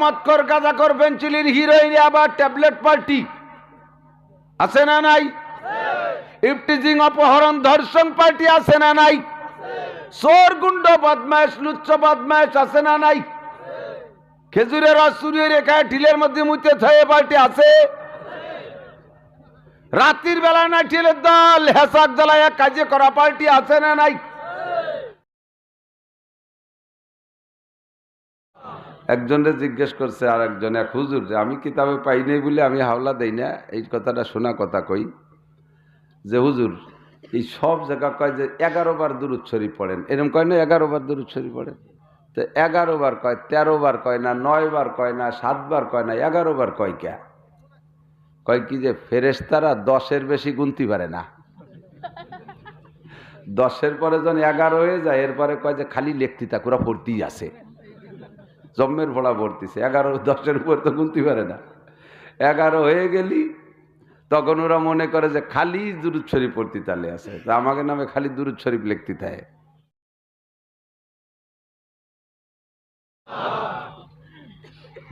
মৎকর গাঁজাকর পেন্সিলির হিরোইন আবার ট্যাবলেট পার্টি আছে না নাই? ইফটিজিং অপহরণ ধর্ষণ পার্টি আছে না নাই? চোর গুন্ড বদমাস লুচ্চ বদমাস আছে না নাই? খেজুরের রস চুরিয়ে রেখায় ঢিলের মধ্যে মুতে থয়ে পার্টি আছে? রাত্রির বেলা না ঠেলের দল হেসাক জ্বালায় কাজে করা পার্টি আছে না নাই? একজনে জিজ্ঞেস করছে আর একজন, এক হুজুর যে আমি কিতাবে পাই নাই বলে আমি হাওলা দেই না, এই কথাটা শোনা কথা কই। যে হুজুর, এই সব জায়গা কয় যে এগারো বার দূরত শরীফ পড়েন। এরকম কয় না এগারো বার দূরত শরীফ পড়েন? তো এগারো বার কয়, তেরো বার কয় না, নয় বার কয় না সাতবার কয় না, এগারো বার কয় কে? কয় কি যে ফেরেশতারা দশের বেশি গুনতে পারে না? দশের পরে যখন এগারো হয়ে যায়, এরপরে কয় যে খালি লেখতি তাকুরা পড়তেই আছে। জম্মের ভোড়া ভর্তিছে এগারো দশের উপর তো গুনতে পারে না। এগারো হয়ে গেলি, তখন ওরা মনে করে যে খালি দুরুদ শরীফ পড়তে তালে আছে। তা আমাকে নামে খালি দুরুদ শরীফ লিখতে থাকে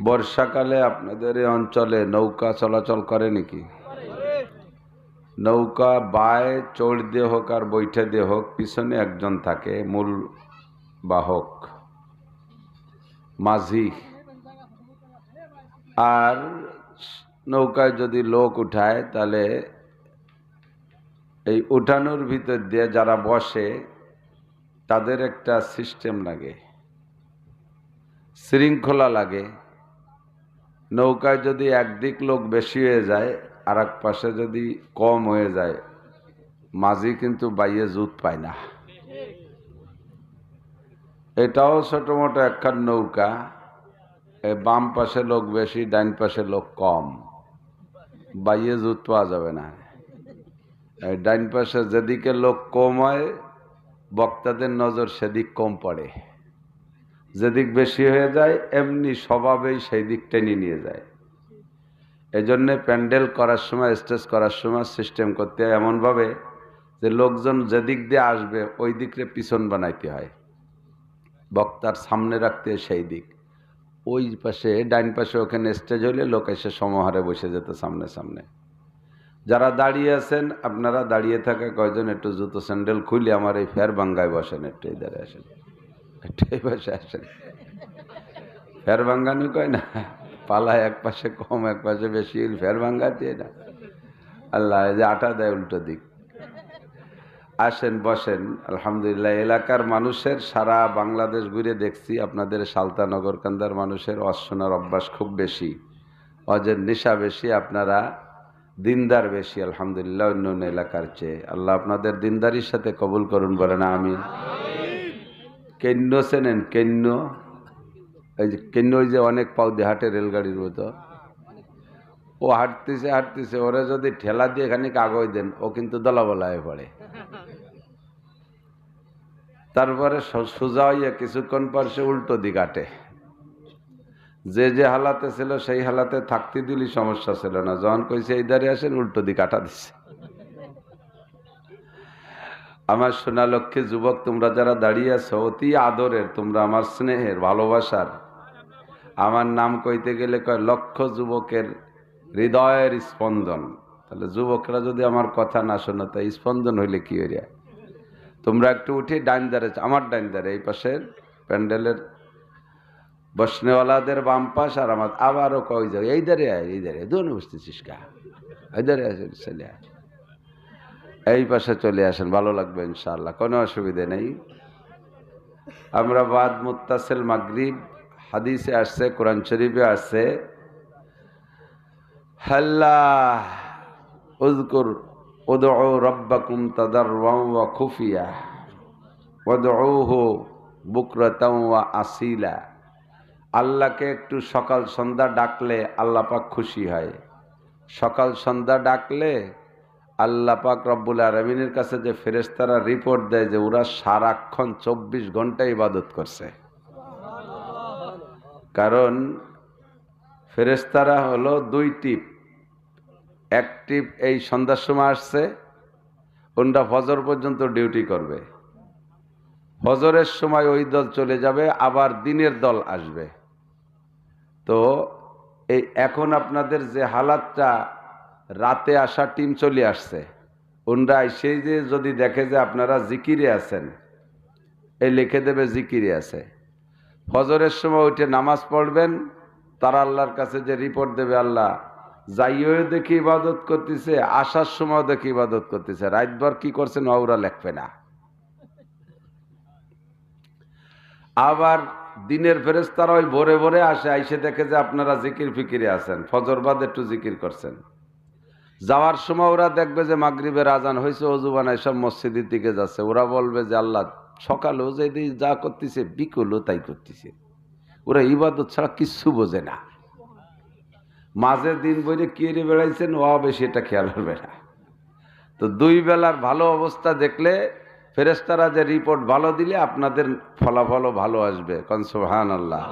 বর্ষাকালে আপনাদের এই অঞ্চলে নৌকা চলাচল করে নাকি? নৌকা বায় চড় দিয়ে হোক আর বৈঠে দিয়ে হোক, পিছনে একজন থাকে, মূল বাহক। মাঝি। আর নৌকায় যদি লোক উঠায়, তাহলে এই উঠানোর ভিতর দিয়ে যারা বসে, তাদের একটা সিস্টেম লাগে। শৃঙ্খলা লাগে। নৌকায় যদি একদিক লোক বেশি হয়ে যায় আর এক পাশে যদি কম হয়ে যায়, মাঝি কিন্তু বাইয়ে জুত পায় না। এটাও ছোট মোটো একখান নৌকা। বাম পাশে লোক বেশি ডাইন পাশে লোক কম। বাইয়ে জুত পাওয়া যাবে না। ডাইন পাশে যেদিকে লোক কম হয়, বক্তাদের নজর সেদিক কম পড়ে। যেদিক বেশি হয়ে যায়, এমনি স্বভাবেই সেই দিক টেনে নিয়ে যায়। এজন্যে প্যান্ডেল করার সময়, স্টেজ করার সময় সিস্টেম করতে হয়। এমনভাবে যে লোকজন যেদিক দিয়ে আসবে, ওই দিকরে পিছন বানাইতে হয়। বক্তার সামনে রাখতে সেই দিক। ওই পাশে, ডাইন পাশে ওখানে স্টেজ হইলে লোক এসে সমহারে বসে যেত সামনে সামনে। যারা দাঁড়িয়ে আছেন, আপনারা দাঁড়িয়ে থাকা কয়জন, একটু জুতো স্যান্ডেল খুলে আমার এই ফের বাঙ্গায় বসেন, একটু এই ধারে আসেন। একটু এই পাশে আসেন। ফের ভাঙ্গানি কয় না পালায় এক পাশে কম, এক পাশে বেশি, ফের ভাঙ্গা দিয়ে না। আল্লাহ যে আটা দেয় উল্টো দিক। আসেন, বসেন। আলহামদুলিল্লাহ, এলাকার মানুষের সারা বাংলাদেশ ঘুরে দেখছি। আপনাদের সালতানগর কান্দার মানুষের অশ্বনার অভ্যাস খুব বেশি। অজের নেশা বেশি, আপনারা দিনদার বেশি, আলহামদুলিল্লাহ, অন্য অন্য এলাকার চেয়ে। আল্লাহ আপনাদের দিনদারির সাথে কবুল করুন বলে না আমি কেন্য চেনেন কেন্য এই যে কেন্য ওই যে অনেক পাও হাটে রেলগাড়ির মতো। ও হাঁটতেছে হাঁটতেছে, ওরা যদি ঠেলা দিয়ে এখানে কাগজ দেন, ও কিন্তু দলাবলা হয়ে পড়ে। তারপরে সোজা হইয়া কিছুক্ষণ পর সে উল্টো দিক আটে। যে যে হালাতে ছিল সেই হালাতে থাকতে দিলি সমস্যা ছিল না। যখন কইছে এই ধারে আসেন, উল্টো দিক আটা দিচ্ছে আমার সোনা লক্ষ্মী যুবক, তোমরা যারা দাঁড়িয়ে আছো, অতি আদরের, তোমরা আমার স্নেহের, ভালোবাসার। আমার নাম কইতে গেলে কয়, লক্ষ যুবকের হৃদয়ের স্পন্দন। তাহলে যুবকরা যদি আমার কথা না শোনো তা স্পন্দন হইলে কি হইয়া? তোমরা একটু উঠে ডাইন দ্বারে আমার ডাইন দ্বারে এই পাশের প্যান্ডেলের বসনেওয়ালাদের বাম পাশ আর আমার আবারও কই যাও। এই ধারে আয়, এই ধারে। দোনো বসতেছিস কা? এই ধারে আসে ছেলে আয়। এই পাশে চলে আসেন, ভালো লাগবে ইনশাআল্লাহ, কোনো অসুবিধে নেই। আমরা বাদ মুত্তাসিল মাগরিব, হাদিসে আসছে, কোরআন শরীফে আসছে। হাল্লাহ উজকুর রব্বাকুম তাদাররাও ওয়া খুফিয়া, ওয়াদউহু বুকরাতাও ওয়া আসিলা। আল্লাহকে একটু সকাল সন্ধ্যা ডাকলে আল্লাহ পাক খুশি হয়। সকাল সন্ধ্যা ডাকলে আল্লাপাক রব্বুল আলমিনের কাছে যে ফেরেশতারা রিপোর্ট দেয় যে ওরা সারাক্ষণ চব্বিশ ঘণ্টা ইবাদত করছে। কারণ ফেরেশতারা হলো দুই টিপ। টিপ এই সন্ধ্যার সময় আসছে, ওনরা ফজর পর্যন্ত ডিউটি করবে। ফজরের সময় ওই দল চলে যাবে, আবার দিনের দল আসবে। তো এই এখন আপনাদের যে হালাতটা, রাতে আসা টিম চলে আসছে। ওনরা সেই যে যদি দেখে যে আপনারা জিকিরে আছেন এই লিখে দেবে জিকিরে আছে। ফজরের সময় উঠে নামাজ পড়বেন, তারা আল্লাহর কাছে যে রিপোর্ট দেবে, আল্লাহ যাইও দেখি ইবাদত করতেছে, আসার সময় দেখে ইবাদত করতেছে, রাতভর কি করছেন ওরা লেখবে না। আবার দিনের ফেরেস্তারা ওই ভোরে ভোরে আসে, আইসে দেখে যে আপনারা জিকির ফিকিরে আছেন ফজরবাদ একটু জিকির করছেন। যাওয়ার সময় ওরা দেখবে যে মাগরিবের আজান হয়েছে বানায় সব মসজিদের দিকে যাচ্ছে। ওরা বলবে যে, আল্লাহ সকালেও যে যা করতেছে, বিকলও তাই করতেছে। ওরা ইবাদত ছাড়া কিচ্ছু বোঝে না। মাঝে দিন বইরে রে বেড়াইছেন ও বেশি এটা খেয়াল করবে না। তো দুই বেলার ভালো অবস্থা দেখলে ফেরেস্তারা যে রিপোর্ট ভালো দিলে আপনাদের ফলাফলও ভালো আসবে। কনসোহান আল্লাহ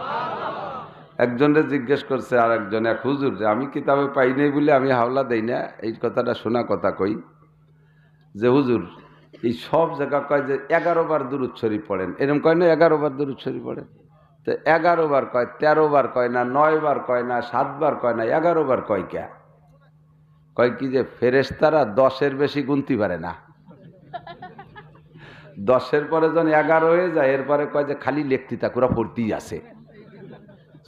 একজনে জিজ্ঞেস করছে আর একজন এক হুজুর, যে আমি কিতাবে পাই নাই বলে আমি হাওলা দেই না? এই কথাটা শোনা কথা কই। যে হুজুর, এই সব জায়গা কয় যে এগারো বার দূরত শরীফ পড়েন। এরকম কয় না, এগারো বার দূরত শরীফ পড়েন? তো এগারো বার কয়, তেরো বার কয় না, নয় বার কয় না সাতবার কয় না, এগারো বার কয় কে? কয় কি যে ফেরেশতারা দশের বেশি গুনতে পারে না? দশের পরে যখন এগারো হয়ে যায়, এরপরে কয় যে খালি লেখতি তাকুরা পড়তেই আছে।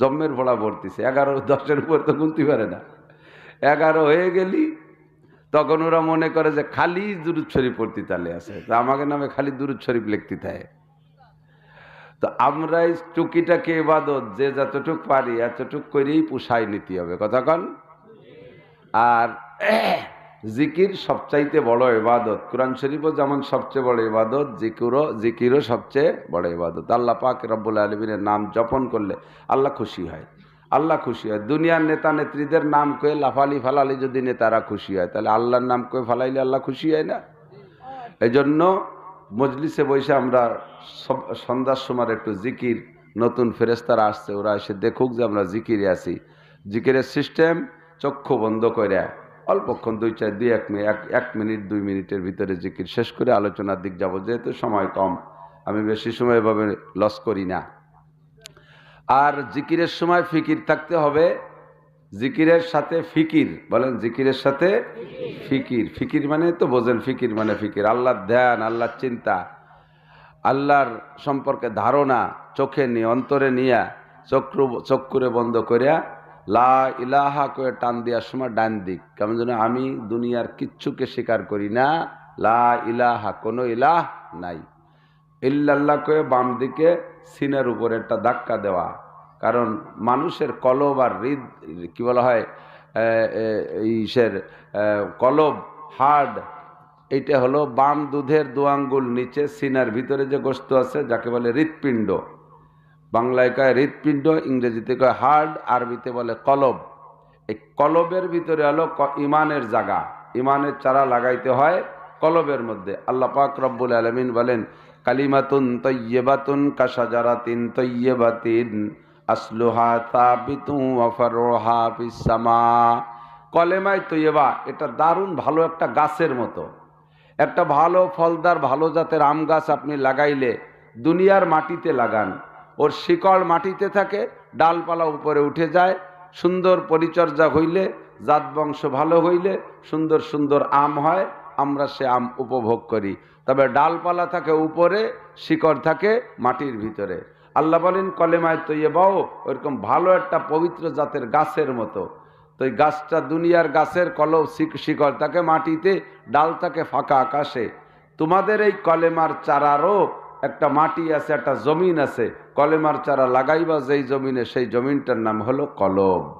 জম্মের ভোড়া ভর্তিছে এগারো দশের উপর তো গুনতে পারে না। এগারো হয়ে গেলি, তখন ওরা মনে করে যে খালি দুরুদ শরীফ পড়তে তালে আছে। তো আমাকে নামে খালি দুরুদ শরীফ লিখতে থাকে তো আমরা এই টুকিটাকে এবাদত যে যতটুক পারি এতটুক করেই পুষাই নিতে হবে। কথা কন? আর জিকির সবচাইতে বড় ইবাদত। কোরআন শরীফও যেমন সবচেয়ে বড় ইবাদত, জিকিরও জিকিরও সবচেয়ে বড় ইবাদত। আল্লাহ পাক রব্বুল আলমিনের নাম জপন করলে আল্লাহ খুশি হয়। আল্লাহ খুশি হয়। দুনিয়ার নেতা নেত্রীদের নাম কয়ে লাফালি ফালালি যদি নেতারা খুশি হয়, তাহলে আল্লাহর নাম কয়ে ফালাইলে আল্লাহ খুশি হয় না? এই জন্য মজলিসে বসে আমরা সন্ধ্যার সময় একটু জিকির, নতুন ফেরেস্তারা আসছে, ওরা এসে দেখুক যে আমরা জিকিরে আছি। জিকিরের সিস্টেম চক্ষু বন্ধ করে, অল্পক্ষণ দুই চার, দুই এক মিনিট এক মিনিট, দুই মিনিটের ভিতরে জিকির শেষ করে আলোচনার দিক যাব, যেহেতু সময় কম, আমি বেশি সময় এভাবে লস করি না। আর জিকিরের সময় ফিকির থাকতে হবে জিকিরের সাথে ফিকির, বলেন জিকিরের সাথে ফিকির। ফিকির মানে তো বোঝেন, ফিকির মানে ফিকির। আল্লাহর ধ্যান, আল্লাহর চিন্তা, আল্লাহর সম্পর্কে ধারণা চোখে নিয়ে, অন্তরে নিয়ে, চক্র, চক্ষুরে বন্ধ করিয়া লা ইলাহা করে টান দেওয়ার সময় ডান দিক। কেমন যেন আমি দুনিয়ার কিচ্ছুকে স্বীকার করি না, লা ইলাহা, কোনো ইলাহ নাই। ইল্লাল্লাহ করে বাম দিকে সিনের উপরে একটা ধাক্কা দেওয়া। কারণ মানুষের কলব আর হৃদ, কি বলা হয় ইসের কলব হার্ড এইটা হলো বাম দুধের দোয়াঙ্গুল নিচে, সিনার ভিতরে যে গোস্ত আছে, যাকে বলে হৃৎপিণ্ড। বাংলায় কয় হৃৎপিণ্ড, ইংরেজিতে কয় হার্ড আরবিতে বলে কলব। এই কলবের ভিতরে হলো ইমানের জায়গা। ইমানের চারা লাগাইতে হয় কলবের মধ্যে। আল্লাহ পাক রব্বুল আলমিন বলেন, কালিমাতুন তৈয়বাতুন কাসাজারাতিন তৈয়বাতিন। আসলুহা তাবিতু ওয়াফারুহা ফিস-সামা কলেমায় তৈয়বা, এটা দারুণ ভালো একটা গাছের মতো। একটা ভালো ফলদার, ভালো জাতের আম গাছ আপনি লাগাইলে দুনিয়ার মাটিতে লাগান। ওর শিকড় মাটিতে থাকে, ডালপালা উপরে উঠে যায়, সুন্দর পরিচর্যা হইলে, জাত বংশ ভালো হইলে, সুন্দর সুন্দর আম হয়, আমরা সে আম উপভোগ করি। তবে ডালপালা থাকে উপরে, শিকড় থাকে মাটির ভিতরে। আল্লাহ বলেন, কলেমায় তৈয়ে বাও ওরকম ভালো একটা পবিত্র জাতের গাছের মতো। তো এই গাছটা দুনিয়ার গাছের কলম শিক- শিকড় থাকে মাটিতে ডাল থাকে ফাঁকা আকাশে। তোমাদের এই কলেমার চারারও একটা মাটি আছে, একটা জমিন আছে। কলেমার চারা লাগাইবা যেই জমিনে, সেই জমিনটার নাম হলো কলব।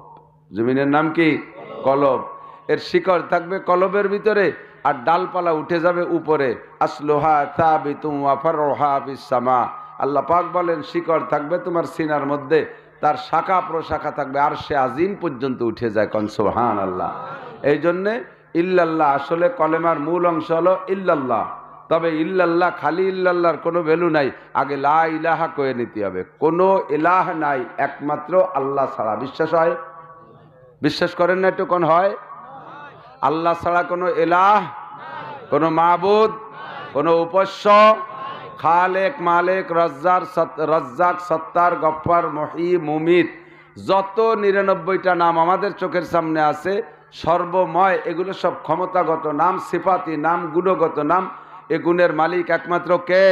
জমিনের নাম কি? কলব। এর শিকড় থাকবে কলবের ভিতরে আর ডালপালা উঠে যাবে উপরে। আসলোহা তাবিতুম ওয়াফারোহা বিসামা আল্লাহ পাক বলেন, শিকড় থাকবে তোমার সিনার মধ্যে, তার শাখা প্রশাখা থাকবে, আর সে আজিম পর্যন্ত উঠে যায় কনসোহান আল্লাহ এই জন্যে ইল্লাল্লাহ আসলে কলেমার মূল অংশ হলো ইল্লাল্লাহ। তবে ইল্লাল্লাহ খালি ইল্লাল্লাহর কোনো ভ্যালু নাই, আগে লা ইলাহা কয়ে নিতে হবে। কোনো ইলাহ নাই, একমাত্র আল্লাহ ছাড়া। বিশ্বাস হয়? বিশ্বাস করেন না একটু কোন হয়? আল্লাহ ছাড়া কোনো এলাহ কোনো মাবুদ, কোনো উপস্য খালেক, মালেক রজ্জার রজ্জাক, সত্তার, গফ্ফার মহি মুমিত। যত নিরানব্বইটা নাম আমাদের চোখের সামনে আছে, সর্বময়, এগুলো সব ক্ষমতাগত নাম, সিফাতি নাম, গুণগত নাম। এ গুণের মালিক একমাত্র কে?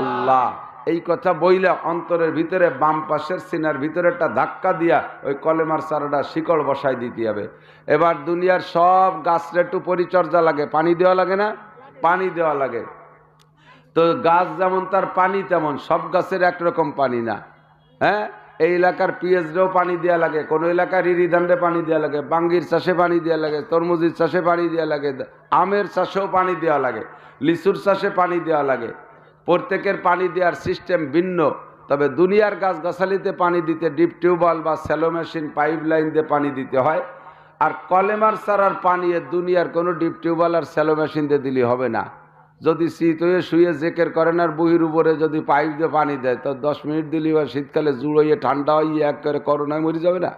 আল্লাহ। এই কথা বইলে অন্তরের ভিতরে, বাম পাশের সিনার ভিতরে একটা ধাক্কা দিয়া ওই কলেমার সারাটা শিকড় বসাই দিতে হবে। এবার দুনিয়ার সব গাছটা একটু পরিচর্যা লাগে, পানি দেওয়া লাগে না? পানি দেওয়া লাগে। তো গাছ যেমন তার পানি তেমন, সব গাছের একরকম পানি না। হ্যাঁ? এই এলাকার পিএইচডিও পানি দেওয়া লাগে, কোনো এলাকার ইরিধান্ডে পানি দেওয়া লাগে, বাঙ্গির চাষে পানি দেওয়া লাগে, তরমুজির চাষে পানি দেওয়া লাগে, আমের চাষেও পানি দেওয়া লাগে, লিচুর চাষে পানি দেওয়া লাগে। প্রত্যেকের পানি দেওয়ার সিস্টেম ভিন্ন, তবে দুনিয়ার গাছ গাছালিতে পানি দিতে, ডিপ টিউবওয়েল বা স্যালো মেশিন পাইপ লাইন দিয়ে পানি দিতে হয়। আর কলেমার সারার পানি দুনিয়ার কোনো ডিপ টিউবওয়েল আর স্যালো মেশিন দিয়ে দিলে হবে না। যদি শীত হয়ে শুয়ে জেকের করেন আর বহির উপরে যদি পাইপ দিয়ে পানি দেয়, তো দশ মিনিট দিলি বা শীতকালে জুড়োইয়ে ঠান্ডা হয়ে এক করে করোনায় মরে যাবে না?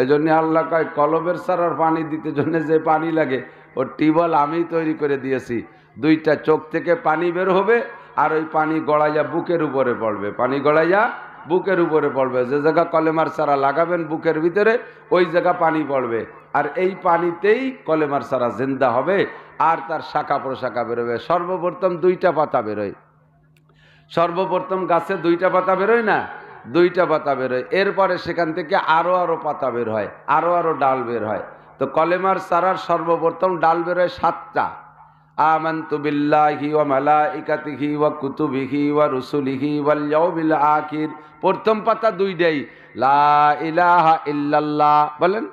এই জন্য আল্লাহ কয়, কলবের সারার পানি দিতে জন্য যে পানি লাগে ও টিউবওয়েল আমি তৈরি করে দিয়েছি। দুইটা চোখ থেকে পানি বের হবে আর ওই পানি গড়াইয়া বুকের উপরে পড়বে। পানি গড়াইয়া বুকের উপরে পড়বে। যে জায়গা কলেমার সারা লাগাবেন বুকের ভিতরে, ওই জায়গা পানি পড়বে। আর এই পানিতেই কলেমার চারা জিন্দা হবে, আর তার শাখা প্রশাখা বেরোবে। সর্বপ্রথম দুইটা পাতা বেরোয়। সর্বপ্রথম গাছে দুইটা পাতা বেরোয় না? দুইটা পাতা বেরোয়। এরপরে সেখান থেকে আরও আরও পাতা বের হয় আরও আরও ডাল বের হয়। তো কলেমার চারার সর্বপ্রথম ডাল বেরোয় সাতটা। আমান্তু আখির। প্রথম পাতা দুইটাই। লা ইলাহা বলেন।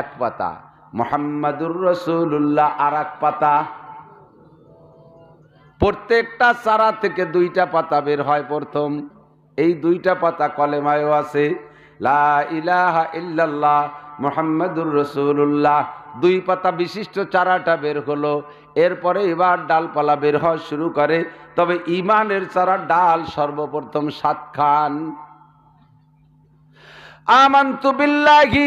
এক পাতা। মোহাম্মদুর রসুল্লাহ আর এক পাতা। প্রত্যেকটা চারা থেকে দুইটা পাতা বের হয় প্রথম। এই দুইটা পাতা কলেমায়ও আছে। লা ইলাহা ইল্লাল্লাহ মোহাম্মদুর রসুল্লাহ দুই পাতা বিশিষ্ট চারাটা বের হলো। এরপরে এবার ডালপালা বের হওয়া শুরু করে। তবে ইমানের চারা ডাল সর্বপ্রথম সাত খান আমান্তু বিল্লাহি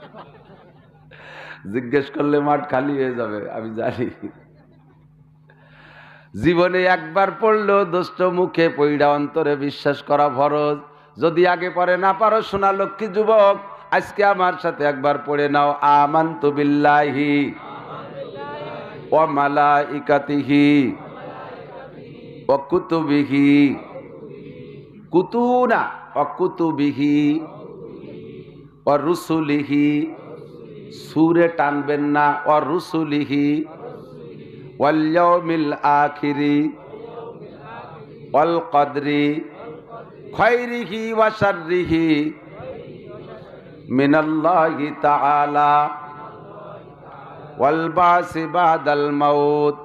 জিজ্ঞেস করলে মাঠ খালি হয়ে যাবে, আমি জানি। জীবনে একবার পড়ল দুষ্ট মুখে পইড়া অন্তরে বিশ্বাস করা ফরজ। যদি আগে পরে না পারো শোনা লক্ষ্মী যুবক, আজকে আমার সাথে একবার পড়ে নাও, আমান্তু বিল্লাহি। ও মালা ইকাতিহি ও কুতুবিহি কুতুনা। অকুতুবিহি কুতুবিহি ও রুসুলিহি সুরে টানবেন না ও রুসুলিহি ওয়াল্যাউমিল আখিরি ওয়াল কদরি খৈরিহি ওয়া শাররিহি, মিনাল্লাহি তাআলা ওয়াল বাসি বাদাল মাউত।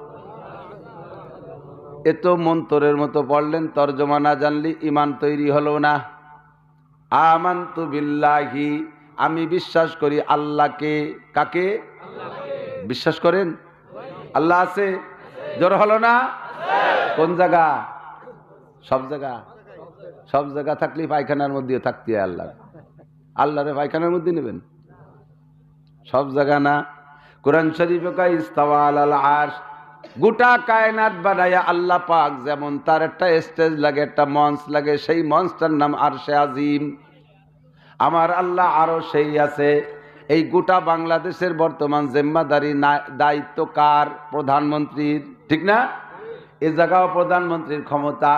এত মন্তরের মতো পড়লেন, তর্জমা না জানলি ইমান তৈরি হলো না। আমান্তু বিল্লাহি আমি বিশ্বাস করি আল্লাহকে কাকে? বিশ্বাস করেন? আল্লাহ আছে? জোর হলো না? কোন জায়গা? সব জায়গা। সব জায়গা থাকলে পায়খানার মধ্যে থাকতে হয় আল্লাহ। আল্লাহরে পায়খানার মধ্যে নেবেন? সব জায়গা না। কোরআন শরীফে আরশ। গোটা কায়নাত বানায়া আল্লাহ পাক যেমন তার একটা স্টেজ লাগে, একটা মঞ্চ লাগে, সেই মঞ্চটার নাম আরশে আজিম। আমার আল্লাহ আরও সেই আছে। এই গোটা বাংলাদেশের বর্তমান জেম্মাদারি দায়িত্ব কার? প্রধানমন্ত্রীর, ঠিক না? এ জায়গাও প্রধানমন্ত্রীর ক্ষমতা,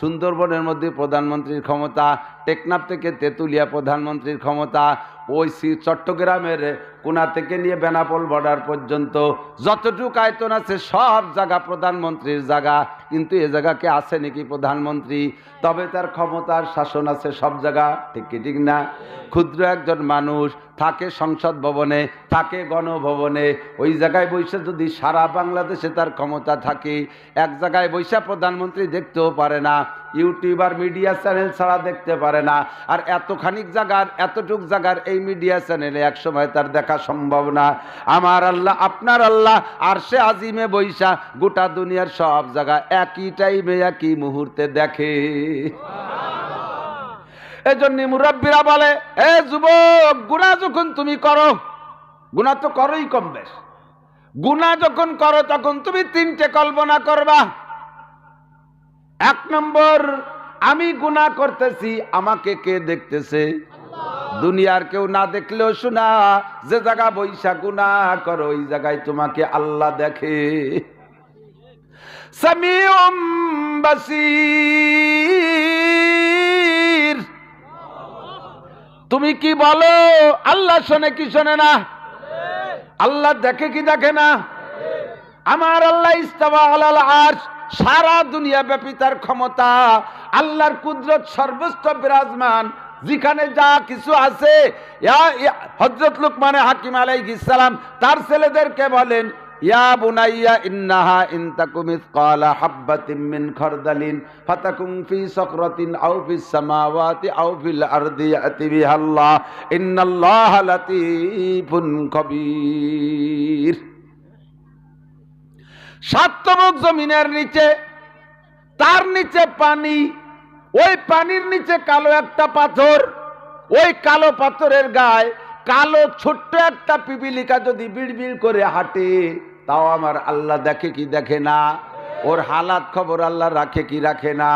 সুন্দরবনের মধ্যে প্রধানমন্ত্রীর ক্ষমতা টেকনাফ থেকে তেঁতুলিয়া প্রধানমন্ত্রীর ক্ষমতা ওই চট্টগ্রামের কোনা থেকে নিয়ে বেনাপোল বর্ডার পর্যন্ত। যতটুকু আয়তন আছে সব জায়গা প্রধানমন্ত্রীর জায়গা। কিন্তু এ জায়গাকে আছে নাকি প্রধানমন্ত্রী? তবে তার ক্ষমতার শাসন আছে সব জায়গা। ঠিক কি, ঠিক না? ক্ষুদ্র একজন মানুষ, থাকে সংসদ ভবনে, থাকে গণভবনে। ওই জায়গায় বসে যদি সারা বাংলাদেশে তার ক্ষমতা থাকে, এক জায়গায় বৈশা প্রধানমন্ত্রী দেখতেও পারে না। ইউটিউবার, মিডিয়া চ্যানেল ছাড়া দেখতে পারে না। আর এতখানিক জায়গার এতটুক জায়গার এই মিডিয়া চ্যানেলে একসময় তার দেখা সম্ভব না। আমার আল্লাহ, আপনার আল্লাহ, আর সে আজিমে বৈশা, গোটা দুনিয়ার সব জায়গা একই টাইমে একই মুহূর্তে দেখে। এই এজন্য মুরব্বীরা বলে, এ যুবক গুণা যখন তুমি করো গুণা তো করোই কম বেশ। গুণা যখন করো, তখন তুমি তিনটে কল্পনা করবা। এক নম্বর, আমি গুণা করতেছি, আমাকে কে দেখতেছে? দুনিয়ার কেউ না দেখলেও শোনা, যে জায়গা বৈশা গুণা করো, ওই জায়গায় তোমাকে আল্লাহ দেখে। তুমি কি বলো, আল্লাহ শোনে কি শোনে না? আল্লাহ দেখে কি দেখে না? আমার আল্লাহ ইস্তাবা আলাল আরশ। সারা দুনিয়া ব্যাপী তার ক্ষমতা। আল্লাহর কুদরত সর্বস্ত বিরাজমান। যেখানে যা কিছু আছে হজরত লুকমানে হাকিম আলাইহিস সালাম, তার ছেলেদেরকে বলেন, ইয়া বুনাইয়া, ইন্নাহা মিন খারদালিন ফি সামাওয়াতি সাতমক জমিনের নিচে, তার নিচে পানি, ওই পানির নিচে কালো একটা পাথর, ওই কালো পাথরের গায়ে কালো ছোট্ট একটা পিপিলিকা যদি বিড়বিড় করে হাঁটে, তাও আমার আল্লাহ দেখে কি দেখে না? ওর হালাত খবর আল্লাহ রাখে কি রাখে না?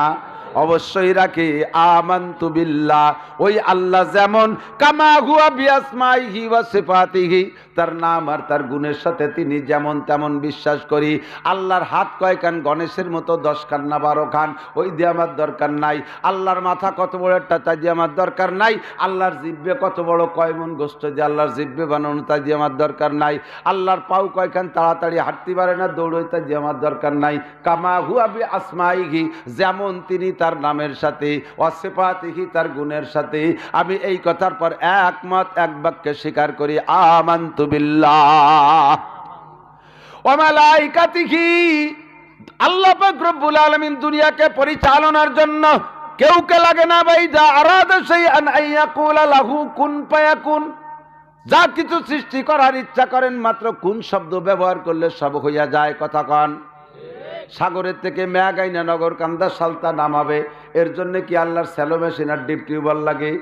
অবশ্যই রাখে, আমান্তু বিল্লাহ। ওই আল্লাহ যেমন, কামা হুয়া বিয়াসমাইহি ওয়া সিফাতিহি, তার নাম আর তার গুণের সাথে তিনি যেমন তেমন বিশ্বাস করি। আল্লাহর হাত কয়খান গণেশের মতো, দশ খান না বারো খান, ওই দিয়ে আমার দরকার নাই। আল্লাহর মাথা কত বড় একটা, তাই দিয়ে আমার দরকার নাই। আল্লাহর জিব্বে কত বড় কয় মন গোষ্ঠ দিয়ে আল্লাহর জিব্বে বানানো, তাই দিয়ে আমার দরকার নাই। আল্লাহর পাও কয়খান তাড়াতাড়ি হাঁটতে পারে না দৌড়ই তাই দিয়ে আমার দরকার নাই। কামা হুয়াবি আসমাইহি যেমন তিনি তার নামের সাথে অসেপাতিহি তার গুণের সাথে। আমি এই কথার পর একমত, এক বাক্যে স্বীকার করি, আমান্তু বিল্লাহ। ওমালাইকাতিহি আল্লাহ রব্বুল আলামিন দুনিয়াকে পরিচালনার জন্য কেউ কে লাগে না, ভাই, যা আরাদা সেই আন আইয়াকুলা লাহু কুন যা কিছু সৃষ্টি করার ইচ্ছা করেন, মাত্র কোন শব্দ ব্যবহার করলে সব হইয়া যায়, কথা কন। সাগরের থেকে মেয়াগাইনা নগর কান্দা সালতা নামাবে। এর জন্য কি আল্লাহর স্যালো মেশিন আর ডিপ টিউবওয়েল লাগে?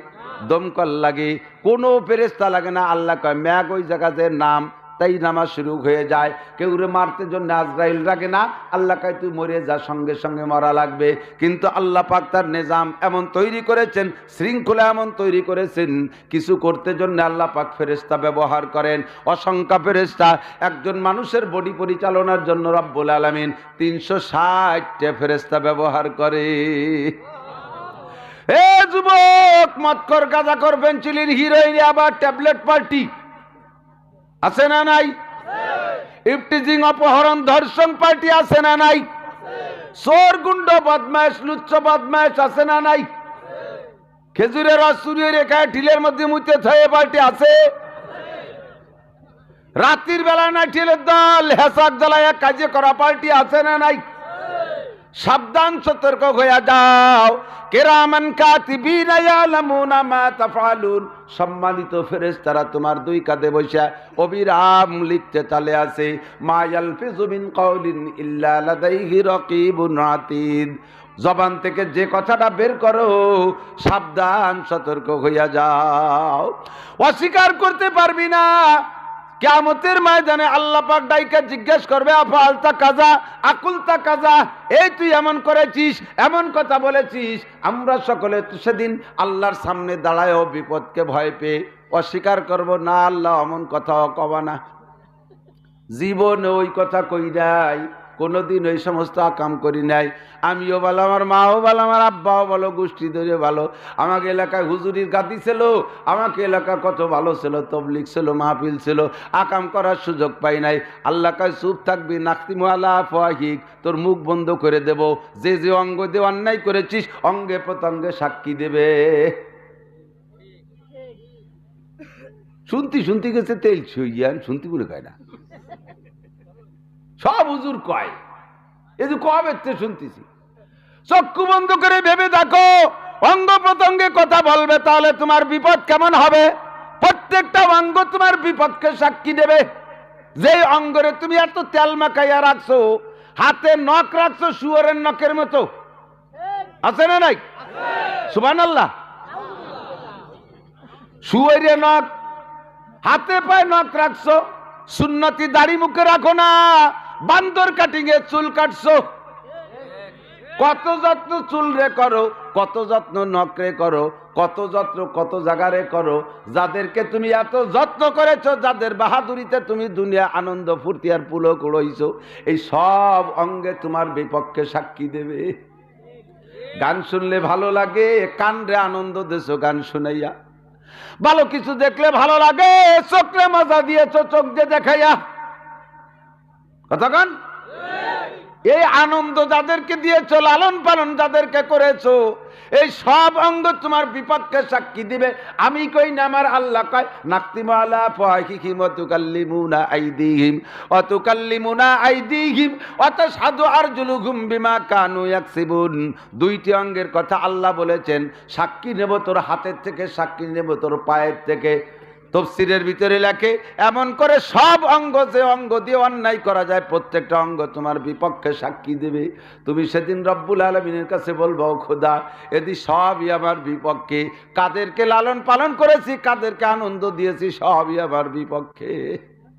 দমকল লাগে। কোনো ফেরেস্তা লাগে না। আল্লাহ কয় ম্যাগ ওই জায়গাতে নাম তাই নামাজ শুরু হয়ে যায়। কেউ রে মারতে জন্য আজরাইল রাখে না। আল্লাহ কায়, তুই মরে যা, সঙ্গে সঙ্গে মরা লাগবে। কিন্তু আল্লাহ পাক তার নিজাম এমন তৈরি করেছেন, শৃঙ্খলা এমন তৈরি করেছেন, কিছু করতে জন্য আল্লাহ পাক ফেরেস্তা ব্যবহার করেন। অসংখ্য ফেরেস্তা একজন মানুষের বডি পরিচালনার জন্য রব্বুল আলমিন তিনশো ষাটটা ফেরেস্তা ব্যবহার করে। এ যুবক মৎকর গাঁজা করবেন চিলির হিরোইন, আবার ট্যাবলেট পার্টি। আছে না নাই? ইফটিজিং অপহরণ ধর্ষণ পার্টি আছে না নাই? চোর গুন্ড বদমাস লুচ্চ বদমাস আছে না নাই? খেজুরের চুরিয়ে রেখা ঢিলের মধ্যে মুতে থয়ে পার্টি আছে? রাত্রির বেলা না ঢিলের দল হেসাক জ্বালায় কাজে করা পার্টি আছে না নাই? সাবধান, সতর্ক হয়ে যাও। কেরামান কাতিবিনা ইয়ালামুনা মা তাফআলুন। সম্মানিত ফেরেস তারা তোমার দুই কাঁধে বসে অবিরাম লিখতে চলে আছে মায়াল ইয়ালফিজু কৌলিন কাউলিন ইল্লা লাদাইহি রাকিবুন আতীদ। জবান থেকে যে কথাটা বের করো, সাবধান, সতর্ক হইয়া যাও। অস্বীকার করতে পারবি না। কেমতের ময়দানে আল্লাহ পাক জিজ্ঞেস করবে আফালতা কাজা, আকুলতা কাজা? এই তুই এমন করেছিস, এমন কথা বলেছিস। আমরা সকলে সেদিন আল্লাহর সামনে দাঁড়ায়ও বিপদকে ভয় পেয়ে অস্বীকার করব, না, আল্লাহ এমন কথা কবা না। জীবনে ওই কথা কই নাই। কোনোদিন ওই সমস্ত কাম করি নাই। আমিও ভালো, আমার মাও ভালো, আমার আব্বাও ভালো, গোষ্ঠী ধরে ভালো। আমাকে এলাকায় হুজুরির গাদি ছিল, আমাকে এলাকা কত ভালো ছিল তবলিক ছিল, মাহফিল ছিল আকাম করার সুযোগ পাই নাই। আল্লাহ কায়, চুপ থাকবি নাকতি মোয়ালা ফাহিক তোর মুখ বন্ধ করে দেব। যে যে অঙ্গ দিয়ে অন্যায় করেছিস, অঙ্গে প্রত্যঙ্গে সাক্ষী দেবে। শুনতি, শুনতে গেছে তেল ছুইয়ান শুনতি বলে কয় না? সব হুজুর কয়। এই যে কবে শুনতেছি। চক্ষু বন্ধ করে ভেবে দেখো, অঙ্গ প্রত্যঙ্গে কথা বলবে, তাহলে তোমার বিপদ কেমন হবে? প্রত্যেকটা অঙ্গ তোমার বিপদকে সাক্ষী দেবে। যে অঙ্গরে তুমি এত তেল মাখাইয়া রাখছো, হাতে নখ রাখছো, শুয়ারের নখের মতো। আছে না নাই? সুবান আল্লাহ শুয়ারে নখ, হাতে পায়ে নখ রাখছো, সুন্নতি দাড়ি মুখে রাখো না। বান্দর কাটিং এ চুল কাটছো? কত যত্ন চুল রে করো, কত যত্ন নখ রে করো, কত যত্ন কত জায়গারে করো। যাদেরকে তুমি এত যত্ন করেছ, যাদের বাহাদুরিতে তুমি দুনিয়া আনন্দ ফুর্তি আর পুলো কুড়ইছো এই সব অঙ্গে তোমার বিপক্ষে সাক্ষী দেবে। গান শুনলে ভালো লাগে, কানরে আনন্দ দেছো গান শুনাইয়া। ভালো কিছু দেখলে ভালো লাগে চোখে মজা দিয়েছ, চোখ দিয়ে দেখাইয়া। কান? এই আনন্দ যাদেরকে দিয়েছ, লালন পালন যাদেরকে করেছ, এই সব অঙ্গ তোমার বিপক্ষে সাক্ষী দিবে। আমি কই না, আমার আল্লাহ কয় নাক্তিমালা ফাহিহিম অতুকাল্লিমুনা আইদিহিম অতুকাল্লিমুনা আইদিহিম অত সাধু আর জুলুগুম বিমা কানু ইয়াকসিবুন। দুইটি অঙ্গের কথা আল্লাহ বলেছেন, সাক্ষী নেব তোর হাতের থেকে, সাক্ষী নেব তোর পায়ের থেকে। তফসিরের ভিতরে লেখে, এমন করে সব অঙ্গ যে অঙ্গ দিয়ে অন্যায় করা যায়, প্রত্যেকটা অঙ্গ তোমার বিপক্ষে সাক্ষী দেবে। তুমি সেদিন রব্বুল আলমিনের কাছে বলব, "ও খোদা, এদি সবই আমার বিপক্ষে। কাদেরকে লালন পালন করেছি, কাদেরকে আনন্দ দিয়েছি, সবই আমার বিপক্ষে।